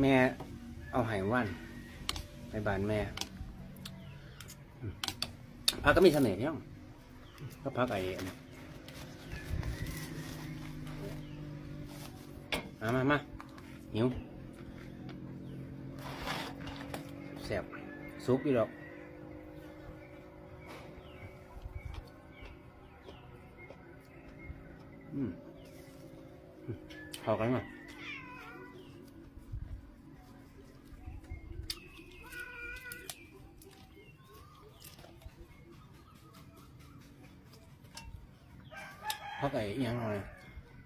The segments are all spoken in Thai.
แม่เอาไห้ว่านไปบานแม่พักก็มีเสน่ห์เนี่ยก็พักไอ้อันนี้มามามาหิวแซ่บซุปอีดอกอืมอืมเข้ากันมั้ พักไอ้ยังไง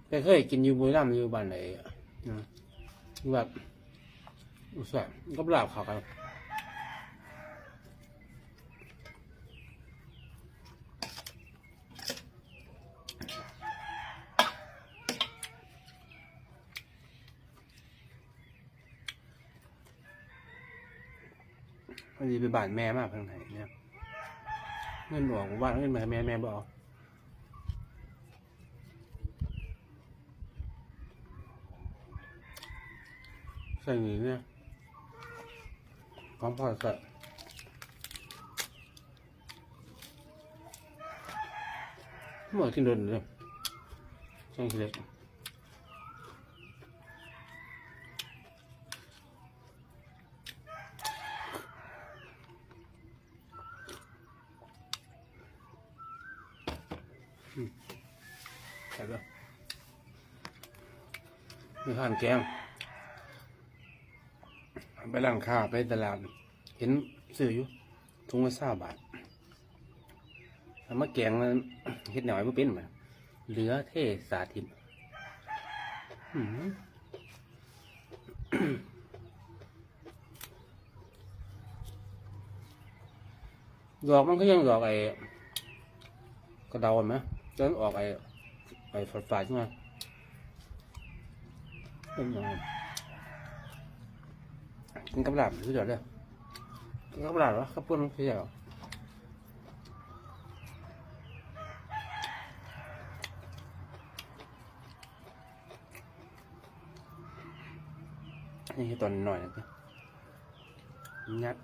แต่เคยกินอยู่บุรีรัมย์อยู่บ้านไหนอะนะแบบอุตส่าห์ก็ลาบเขากันพอดีไปบ้านแม่มากทางไหนเนี่ยเงินบอกว่าเงินมาแม่แม่บอก ใส่หมีเนี่ยของพ่อใส่หมดกินโดนเลยใช่เล็กอืมใส่ไปมีข้าวแกง ไปร้านค้าไปตลาด เห็นซื้ออยู่ถุงละสาบาทมาแกงมันเฮ็ดหน่อยไม่เป็นมันเหลือเทสาธิตอื้อหือดอกมันก็ยังดอกไอ้กระเดาไหมจนออกไอ้ไอ้ฝาดๆใช่ไหมเป็นยังไง กินกับหลามสุดยอดเลยกินกับหลามวะข้าวปุ้นสุดยวนี่ตอนหน่อยนะยัด